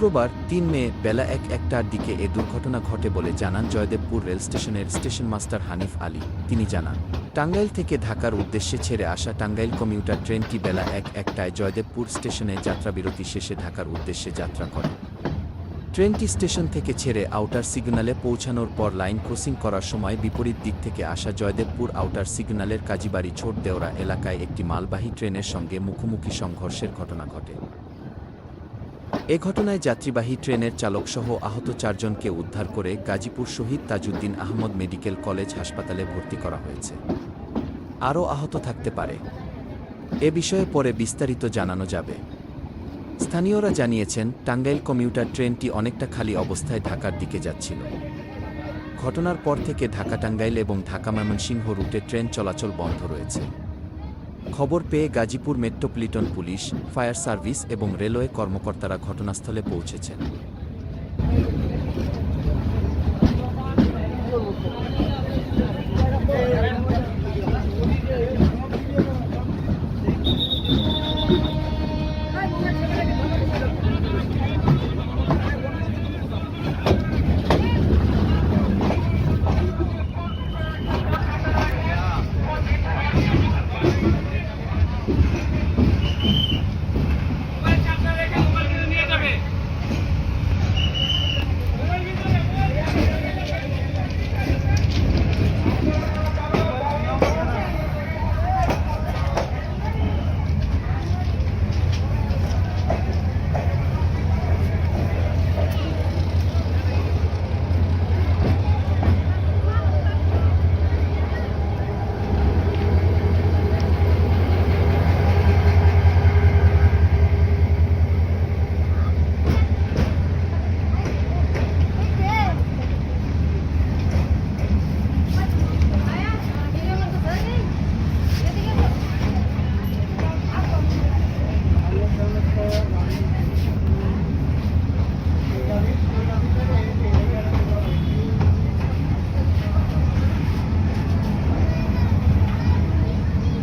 শুক্রবার তিন মে বেলা এক একটার দিকে এ দুর্ঘটনা ঘটে বলে জানান জয়দেবপুর রেল স্টেশনের স্টেশন মাস্টার হানিফ আলী। তিনি জানান, টাঙ্গাইল থেকে ঢাকার উদ্দেশ্যে ছেড়ে আসা টাঙ্গাইল কমিউটার ট্রেনটি বেলা এক একটায় জয়দেবপুর স্টেশনে যাত্রাবিরতি শেষে ঢাকার উদ্দেশ্যে যাত্রা করে। ট্রেনটি স্টেশন থেকে ছেড়ে আউটার সিগন্যালে পৌঁছানোর পর লাইন ক্রসিং করার সময় বিপরীত দিক থেকে আসা জয়দেবপুর আউটার সিগন্যালের কাজীবাড়ি ছোট দেওরা এলাকায় একটি মালবাহী ট্রেনের সঙ্গে মুখোমুখি সংঘর্ষের ঘটনা ঘটে। এ ঘটনায় যাত্রীবাহী ট্রেনের চালকসহ আহত চারজনকে উদ্ধার করে গাজীপুর শহীদ তাজউদ্দিন আহমদ মেডিকেল কলেজ হাসপাতালে ভর্তি করা হয়েছে। আরও আহত থাকতে পারে। এ বিষয়ে পরে বিস্তারিত জানানো যাবে। স্থানীয়রা জানিয়েছেন, টাঙ্গাইল কমিউটার ট্রেনটি অনেকটা খালি অবস্থায় ঢাকার দিকে যাচ্ছিল। ঘটনার পর থেকে ঢাকা টাঙ্গাইল এবং ঢাকা ময়মনসিংহ রুটে ট্রেন চলাচল বন্ধ রয়েছে। খবর পেয়ে Gazipur metropolitan police fire service এবং রেলওয়ে কর্মকর্তারা ঘটনাস্থলে পৌঁছেছেন Thank you.